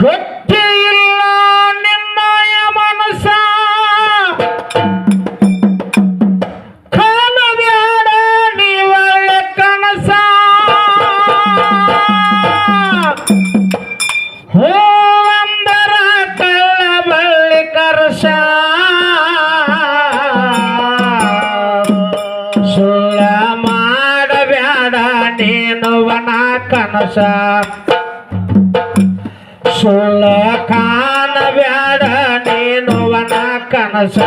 ಗಟ್ಟಿ ಇಲ್ಲ ನಿನ್ನಯ ಮನಸ ಕಾಣಬ್ಯಾಡ ನೀ ಒಳ್ಳೆ ಕನಸ. ಹೋ ಅಂದರ ಕಳ್ಳ ಬಳ್ಳಿ ಕರಸ ಸುಳ್ಳ ಮಾಡಬ್ಯಾಡ ನೀನುವನ ಕನಸ. ಸುಳ್ಳ ಕಾಣಬ್ಯಾಡ ನೀನುವನ ಕನಸ.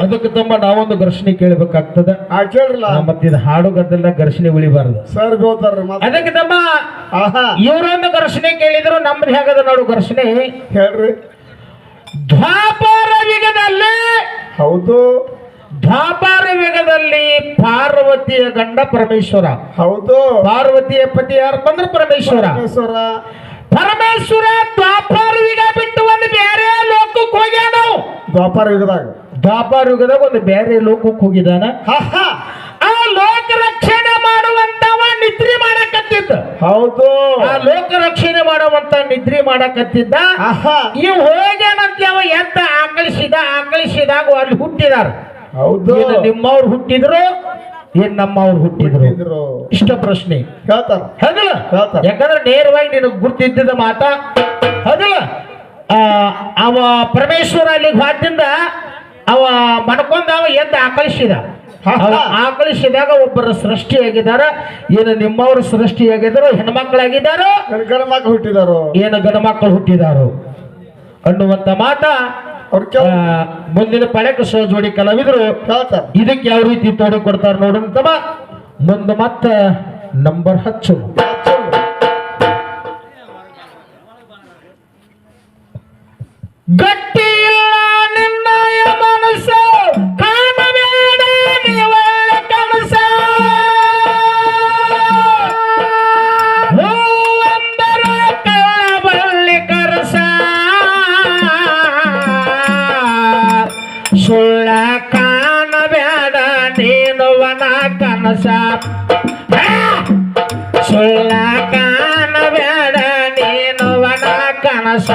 ಅದಕ್ಕೆ ತಮ್ಮ ನಾವೊಂದು ಘರ್ಷಣೆ ಕೇಳಬೇಕಾಗ್ತದೆ. ಆ ಕೇಳ್ರಲ್ಲ. ಮತ್ತಿದ ಹಾಡು ಗದ್ದಲ್ಲ ಘರ್ಷಣೆ ಉಳಿಬಾರದು. ಸರ್ ಗೋತಾರ ಮತ್ತೆ. ಅದಕ್ಕೆ ತಮ್ಮ ಆಹಾ. ಇವರೊಂದು ಘರ್ಷಣೆ ಕೇಳಿದ್ರು ನಮ್ದು ಹೇಗದ ನೋಡು ಘರ್ಷಣೆ? ಹೇಳ್ರಿ. ದ್ವಾಪಾರ ಯುಗದಲ್ಲಿ ಹೌದು. ದ್ವಾಪಾರ ಯುಗದಲ್ಲಿ ಪಾರ್ವತಿಯ ಗಂಡ ಪರಮೇಶ್ವರ. ಹೌದು. ಪಾರ್ವತಿಯ ಪತಿ ಯಾರು ಬಂದ್ರೆ ಪರಮೇಶ್ವರ. ಪರಮೇಶ್ವರ. ಪರಮೇಶ್ವರ ದ್ವಾಪರ ಯುಗ ಬಿಟ್ಟು ಒಂದು ಬೇರೆ ಲೋಕಕ್ಕೆ ಹೋಗ್ಯಾನ ದ್ವಾಪರ ಯುಗದಾಗ. ದ್ವಾಪರ ಯುಗದಾಗ ಒಂದು ಬೇರೆ ಲೋಕಕ್ಕೆ ಹೋಗಿದಾನ. ಆ ಲೋಕ ರಕ್ಷಣೆ ಮಾಡುವಂತವ ನಿದ್ರೆ ಮಾಡಕತ್ತಿದ್ದ. ಹೌದು. ಆ ಲೋಕ ರಕ್ಷಣೆ ಮಾಡುವಂತ ನಿದ್ರೆ ಮಾಡಕತ್ತಿದ್ದ. ಈ ಹೋಗ್ಯಾನಂತ ಎಂತ ಎದ್ದ ಆಕಳಿಸಿದ ಆಕಳಿಸಿದಾಗ ಅಲ್ಲಿ ಹುಟ್ಟಿದಾರ. ಹೌದು. ನಿಮ್ಮವ್ರು ಹುಟ್ಟಿದ್ರು? ಏನ್ ನಮ್ಮವ್ರು ಹುಟ್ಟಿದ್ರು? ಇದ್ರು ಇಷ್ಟ ಪ್ರಶ್ನೆ. ಹೇಳ್ತಾರ. ಹೌದಲ್ಲ ಹೇಳ್ತಾರೆ. ಯಾಕಂದ್ರೆ ನೇರವಾಗಿ ನಿನಗೆ ಗುರ್ತಿದ್ದ ಮಾತ? ಹೌದಲ್ಲ ಅವ ಪರಮೇಶ್ವರ ಅಲ್ಲಿಗೆ ಹೋದಿಂದ ಅವ ಮಡ್ಕೊಂಡ ಅವ ಎದ್ದ ಆಕಳಿಸಿದ. ಆಕಳಿಸಿದಾಗ ಒಬ್ಬರ ಸೃಷ್ಟಿಯಾಗಿದ್ದಾರ ಏನು ನಿಮ್ಮವರು ಸೃಷ್ಟಿಯಾಗಿದ್ದಾರೋ ಹೆಣ್ಮಕ್ಳಾಗಿದ್ದಾರೋ ಗಣಮಕ್ಳು ಹುಟ್ಟಿದಾರೋ ಹುಟ್ಟಿದಾರು? ಏನು ಗಣಮಕ್ಳು ಮಕ್ಕಳು ಹುಟ್ಟಿದಾರೋ? ಅನ್ನುವಂತ ಮಾತ ಅವ್ರ ಮುಂದಿನ ಪಳಕ ಜೋಡಿ ಕಲಾವಿದರು. ಇದಕ್ಕೆ ಯಾವ ರೀತಿ ತೋಡಿ ನೋಡೋಣ ನೋಡಂತವ ಮುಂದೆ ಮತ್ತ ನಂಬರ್ ಹಚ್ಚು. ಗಟ್ಟಿ ಸುಳ್ಳ ಕಾಣಬೇಡ ನೀನುವನ ಕನಸ.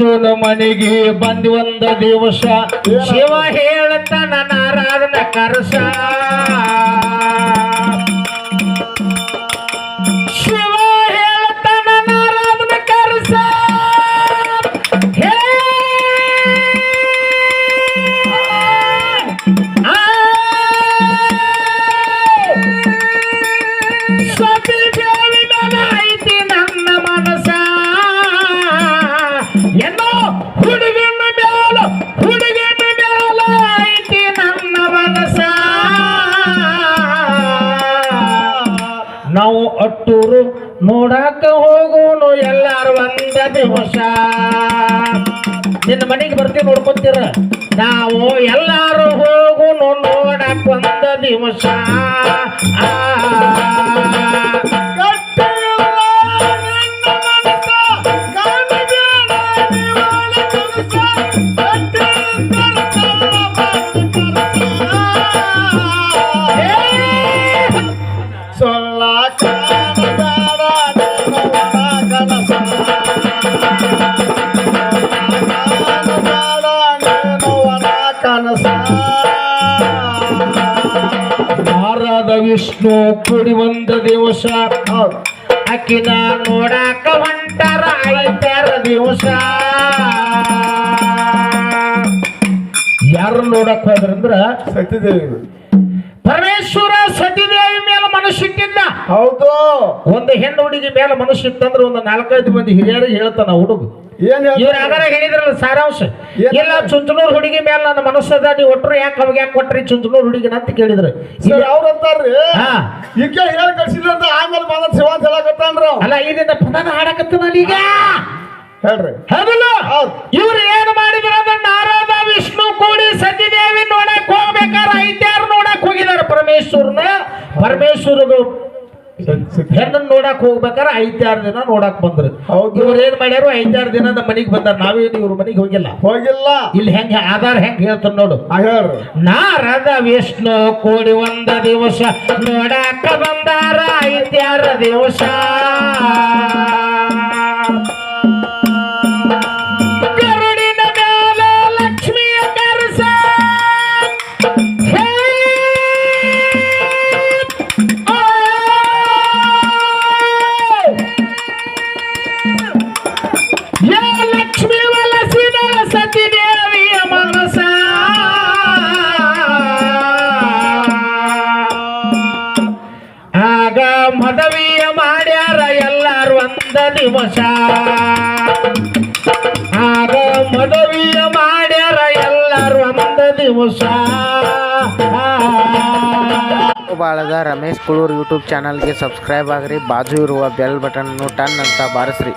ವಿಷ್ಣುನ ಮನೆಗೆ ಬಂದು ಒಂದ ದಿವಸ ಶಿವ ಹೇಳತನ ನಾರಾಯಣ ಕರಸ. ಅಟ್ಟೂರು ನೋಡಾಕ ಹೋಗೋನು ಎಲ್ಲಾರು ಒಂದ ದಿವಸ. ನಿನ್ನ ಮನೆಗೆ ಬರ್ತೀವಿ ನೋಡ್ಕೊತೀರ ನಾವು ಎಲ್ಲಾರು ಹೋಗೋನು ನೋಡಾಕ ಒಂದ ದಿವಸ. ಆ. ವಿಷ್ಣು ಕೂಡಿ ಒಂದು ದಿವಸ. ಅಕ್ಕಿನ ನೋಡಾಕ ಹೊಂಟಾರ ಐತಾರ ದಿವಸ. ಯಾರು ನೋಡಕ್ ಹೋದ್ರಂದ್ರ ಸತ್ಯದೇವಿ ಪರಮೇಶ್ವರ ಸತಿದೇವಿ ಮೇಲೆ ಮನಸ್ಸಿಟ್ಟಿದ್ದ ಹೌದು. ಒಂದು ಹೆಣ್ಣು ಹುಡುಗಿ ಮೇಲೆ ಮನಸ್ಸಿತ್ತಂದ್ರೆ ಒಂದು ನಾಲ್ಕೈದು ಮಂದಿ ಹಿರಿಯರಿಗೆ ಹೇಳ್ತಾನ ಹುಡುಗ. ಇವ್ರ ಆಗಾರ ಹೇಳಿದ್ರಲ್ಲ ಸಾರಾಂಶ? ಇಲ್ಲ ಚುಂಚನೂರ್ ಹುಡುಗಿ ಮೇಲೆ ನನ್ನ ಮನಸ್ಸದ ನೀವು ಒಟ್ಟರು ಯಾಕೆ ಅವಾಗ ಯಾಕೆ ಕೊಟ್ರಿ ಚುಂಚನೂರ್ ಹುಡುಗಿನ ಅಂತ ಕೇಳಿದ್ರು. ಸರ್ ಅವ್ರ ಅಂತಾರ್ರಿ. ಹಾ. ಈಕೆ ಹೇಳಿ ಕಳ್ಸಿದ್ರಂತ ಆಮೇಲೆ ಬಂದ ಶಿವ ಅಂತ ಹೇಳಕತ್ತಾನ್ರಿ. ಅಲ್ಲ ಇದನ್ನ ಪದನ ಹಾಡಕತ್ತನಲ್ಲ ಈಗ? ಹೇಳ್ರಿ. ಹೌದಲ್ಲ? ಹೌದು. ಇವ್ರು ಏನು ಮಾಡಿದ್ರ ಅಂದ್ರೆ ನಾರದ ವಿಷ್ಣು ಕೂಡಿ ಸತ್ಯದೇವಿ ನೋಡಕ್ ಹೋಗ್ಬೇಕಾರ ಐದ್ಯಾರು ನೋಡಕ್ ಹೋಗಿದಾರೆ ಪರಮೇಶ್ವರನ. ಪರಮೇಶ್ವರದು. ಹೆಣ್ಣನ್ ನೋಡಕ್ ಹೋಗ್ಬೇಕಾರ ಐದಾರು ದಿನ ನೋಡಕ್ ಬಂದ್ರು. ಇವ್ರು ಏನ್ ಮಾಡ್ಯಾರು? ಐದಾರು ದಿನ ನಮ್ಮ ಮನಿಗ್ ಬಂದಾರ. ನಾವೇನು ಇವ್ರ ಮನಿಗ್ ಹೋಗಿಲ್ಲ. ಹೋಗಿಲ್ಲ. ಇಲ್ಲಿ ಹೆಂಗ ಆಧಾರ ಹೆಂಗ್ ಹೇಳ್ತಾರ ನೋಡು. ನಾರದ ವಿಷ್ಣು ಕೂಡಿ ಒಂದ ದಿವಸ ನೋಡಾಕ ಬಂದಾರ. ಐದ್ಯಾರ ದಿವಸ. ಆಗ ಮದವಿಯ ಮಾಡ್ಯಾರ ಎಲ್ಲಾರು ಒಂದ ದಿವಸ. ಆಗ ಮದವಿಯ ಮಾಡ್ಯಾರ ಎಲ್ಲಾರು ಒಂದ ದಿವಸ. ಬಾಳದ ರಮೇಶ್ ಕುಳೂರ್ ಯೂಟ್ಯೂಬ್ ಚಾನಲ್ಗೆ ಸಬ್ಸ್ಕ್ರೈಬ್ ಆಗ್ರಿ, ಬಾಜು ಇರುವ ಬೆಲ್ ಬಟನ್ ಟನ್ ಅಂತ ಬಾರಿಸ್ರಿ.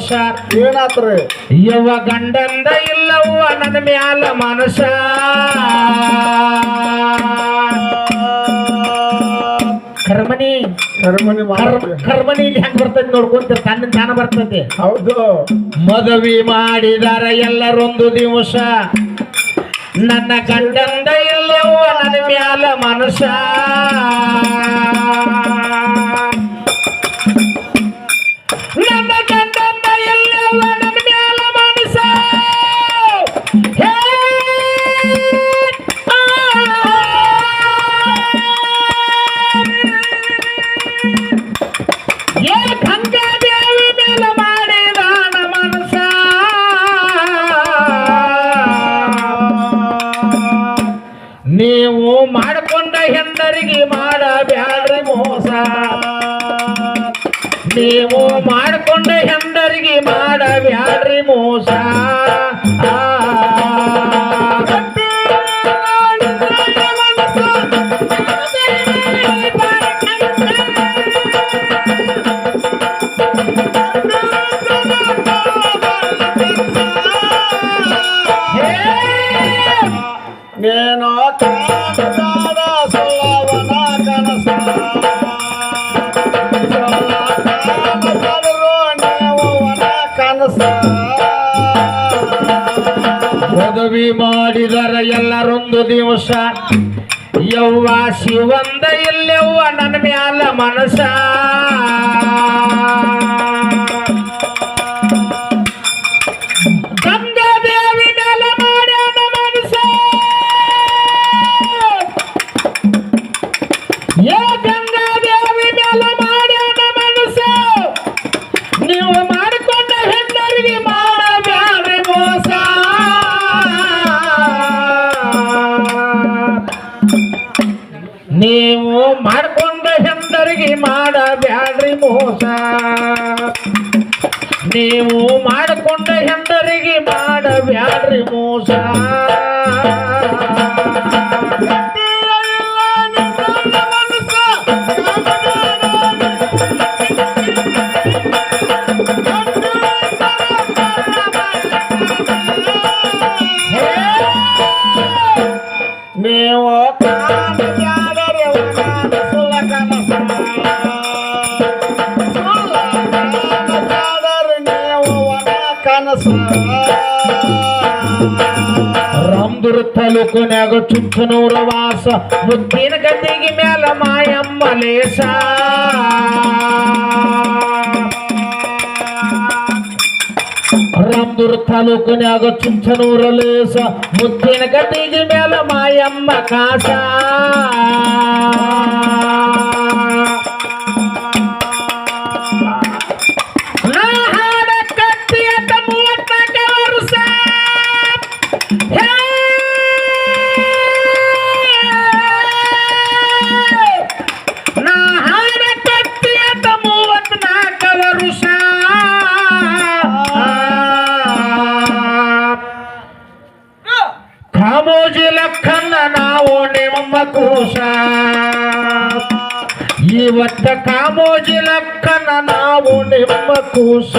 ದಿವಸ ಏನಾತ್ರಿ? ಯವ ಗಂಡಂದ ಇಲ್ಲವ್ವ ನನ್ನ ಮ್ಯಾಲ ಮನಸ ಕರ್ಮನಿ ಕರ್ಮನಿ ಕರ್- ಮಾಡ್ರಿ ಕರ್ಮನಿ ಇಲ್ಲಿ ಹೆಂಗ್ ಬರ್ತೈತಿ ನೋಡ್ಕೊಂತ ತನ್ನ ಜ್ಞಾನ ಬರ್ತೈತಿ. ಹೌದು. ಮದುವೆ ಮಾಡಿದಾರ ಎಲ್ಲರೊಂದು ದಿವಸ. ನನ್ನ ಗಂಡಂದ ಇಲ್ಲವ್ವ ನನ್ನ ಮ್ಯಾಲ ಮನಸ ನೀವು ಮಾಡಿಕೊಂಡ ಹೆಂಡರಿಗೆ ಮಾಡಬ್ಯಾಡ್ರಿ ಮೋಸ. ನೀವು ಮಾಡಿಕೊಂಡ ಹೆಂಡರಿಗೆ ಮಾಡಬ್ಯಾಡ್ರಿ ಮೋಸ. ಮಾಡಿದರ ಎಲ್ಲರೊಂದು ದಿವಸ. ಯವ್ವ ಶಿವಂದ ಇಲ್ಲೆವ್ವ ನನ್ನ ಮ್ಯಾಲ ಮನಸ ಮೋಸ ನೀವು ಮಾಡಿಕೊಂಡ ಹೆಂಡರಿಗೆ ಮಾಡಬ್ಯಾಡ್ರಿ ಮೋಸ. ಕನಸ ರಾಮದುರ್ಗ ತಾಲೂಕಿನ್ಯಾಗ ಚುಚ್ಚನೂರ ವಾಸ ಮುತ್ತಿನ ಗದ್ದಿಗೆ ಮ್ಯಾಲ ಮಾಯಮ್ಮ ಲೇಸ ರಾಮದುರ್ಗ ತಾಲೂಕಿನ್ಯಾಗ ಚುಚ್ಚನೂರ ಲೇಸ ಮುತ್ತಿನ ಗದ್ದಿಗೆ ಮ್ಯಾಲ ಮಾಯಮ್ಮ ಕಾಸ ಕೂಸ ಇವತ್ತ ಕಾಮೋಜಿ ಲಕ್ಕನ ನಾವು ನಿಮ್ಮ ಕೂಸ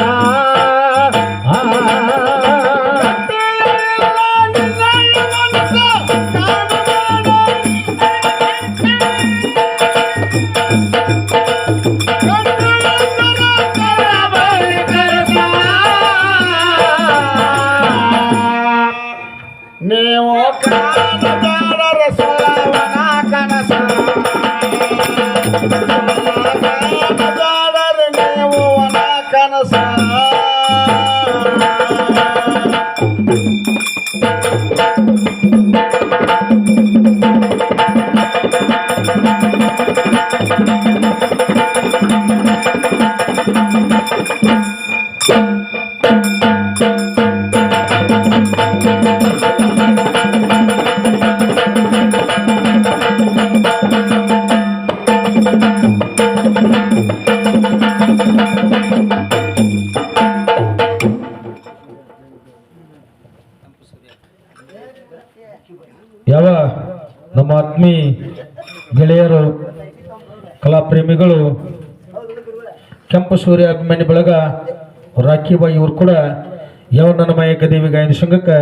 ಕಲಾಪ್ರೇಮಿಗಳು ಕೆಂಪು ಸೂರ್ಯ ಅಭಿಮಾನಿ ಬಳಗ ರಾಖಿ ಬಾಯಿ ಇವರು ಕೂಡ ಯಾವ ನನ್ನ ಮಾಯಕ ದೇವಿ ಗಾಯನ ಸಂಘಕ್ಕೆ